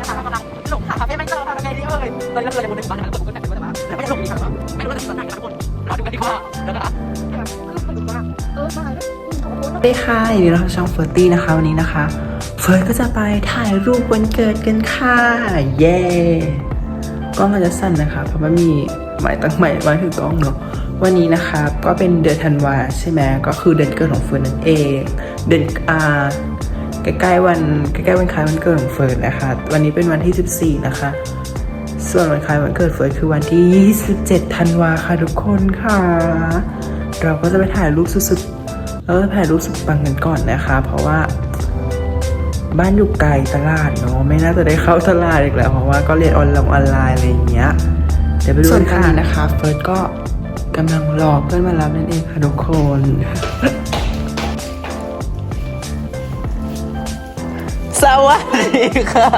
นะคะกำลังหลงหาคาเฟ่ไม่เจอทำยังไงดีเอ่ยตอนนี้เราเลยบนหนึ่งบ้านนะคะทุกคนแต่งตัวแต่มาแล้วไม่ได้หลงดีค่ะไม่รู้ว่าจะตอนไหนนะทุกคนรอดูกันดีกว่าแล้วนะคะเออมาแล้วเขาโพสต์สวัสดีค่ะยินดีต้อนรับช่องเฟิร์ตี้นะคะวันนี้นะคะ เฟิร์สก็จะไปถ่ายรูปวันเกิดกันค่ะ เย้กล้องมันจะสั้นนะคะ เพราะมันมีหมายตั้งใหม่ไว้ถือกล้องเนาะวันนี้นะคะก็เป็นเดือนธันวาใช่ไหมก็คือเดือนเกิดของเฟิร์นนั่นเอง เดือนอ่า ใกล้ๆวันใกล้ๆวันคล้ายวันเกิดของเฟิร์นนะคะ วันนี้เป็นวันที่ 14 นะคะ ส่วนวันคล้ายวันเกิดเฟิร์นคือวันที่ 27 ธันวาค่ะทุกคนค่ะ เราก็จะไปถ่ายรูปสุดๆแล้วก็ถ่ายรูปสุดปังกันก่อนนะคะ เพราะว่าบ้านอยู่ไกลตลาดเนาะไม่น่าจะได้เข้าตลาดอีกแล้ว เพราะว่าก็เรียนออนไลน์ออนไลน์อะไรอย่างเงี้ยเดี๋ยวไปดูกันค่ะนะคะ เฟิร์สก็กำลังรอเพื่อนมารับนั่นเองค่ะทุกคน สวัสดีค่ะ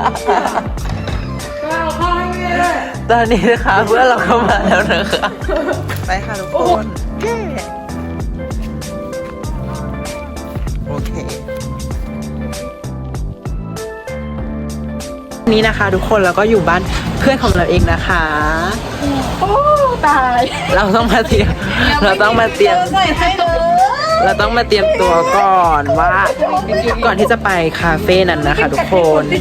ตอนนี้นะคะเพื่อนเราเข้ามาแล้วนะคะ ไปค่ะทุกคนเย้โอเค นี่นะคะทุกคนเราก็อยู่บ้านเพื่อนของเราเองนะคะ โอ้ ตาย เราต้องมาเตรียม เราต้องมาเตรียม ใส่ให้เลย เราต้องมาเตรียมตัวก่อนว่า ก่อนที่จะไปคาเฟ่นั้นนะคะ ทุกคน เ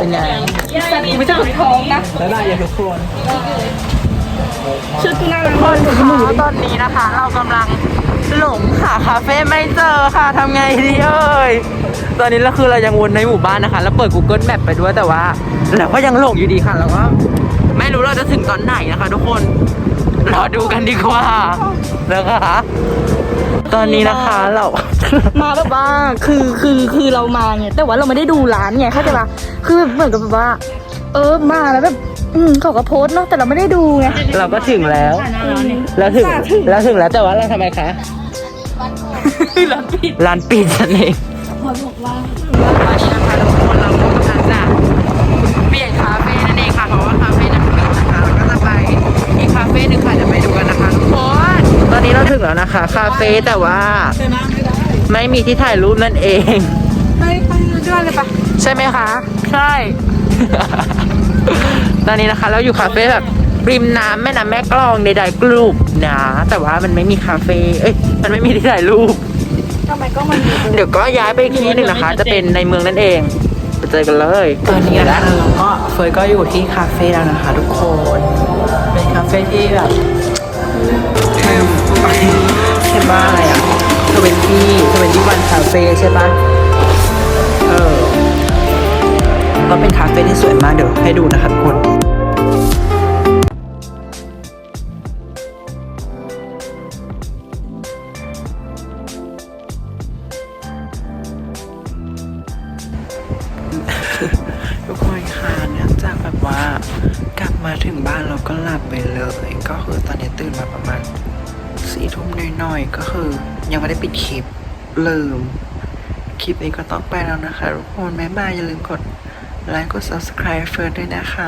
ป็นไงไม่ใช่ท้องนะแล้วได้ยังทุกคนชุดน่ารักคนคะตอนนี้นะคะ เรากำลังหลงหาคาเฟ่ไม่เจอค่ะทำไงดีเอ่ยตอนนี้เราคือเรายังวนในหมู่บ้านนะคะ แล้วเปิด Google Map ไปด้วยแต่ว่าเราก็ยังหลงอยู่ดีค่ะเราก็ไม่รู้เราจะถึงตอนไหนนะคะ ทุกคนรอดูกันดีกว่านะคะ ตอนนี้นะคะเรา มาแบบว่าคือคือคือเรามาไงแต่ว่าเราไม่ได้ดูร้านไงเข้าใจปะคือเหมือนกับแบบว่า เออมาแล้วแบบอืมเขาก็โพสต์เนาะแต่เราไม่ได้ดูไงเราก็ถึงแล้วเราถึงเราถึงแล้วแต่ว่าเราทำไมคะร้านปิดร้านปิดนั่นเองพอบอกว่าวันนี้นะคะทุกคนเรา ถึงแล้วนะคะ คาเฟ่แต่ว่าไม่มีที่ถ่ายรูปนั่นเอง ไปไปด้วยเลยปะใช่ไหมคะ ใช่ ตอนนี้นะคะ เราอยู่คาเฟ่แบบริมน้ำแม่น้ำแม่กลองใดๆกลุ่มนะแต่ว่ามันไม่มีคาเฟ่เอ้ยมันไม่มีที่ถ่ายรูปทำไมก็มันเดี๋ยวก็ย้ายไปอีกที่หนึ่งนะคะ จะเป็นในเมืองนั่นเองไปเจอกันเลยตอนนี้นะคะเราก็เฟยก็อยู่ที่คาเฟ่แล้วนะคะ ทุกคน เป็นคาเฟ่ที่แบบเค็ม เค็มบ้าอะไรอะทเวนตี้ทเวนตี้วันคาเฟ่ใช่ปะเออก็เป็นคาเฟ่ที่สวยมากเดี๋ยวให้ดูนะคะทุกคนทุกคนค่ะเนื่องจากแบบว่ากลับมาถึงบ้านเราก็หลับไปเลย ก็คือตอนนี้ตื่นมาประมาณ สี่ทุ่มหน่อยๆ ก็คือ ยังไม่ได้ปิดคลิปลืม คลิปนี้ก็ต้องไปแล้วนะคะทุกคนบ๊ายบายอย่าลืมกดไลค์กด subscribe เฟิร์นด้วยนะคะ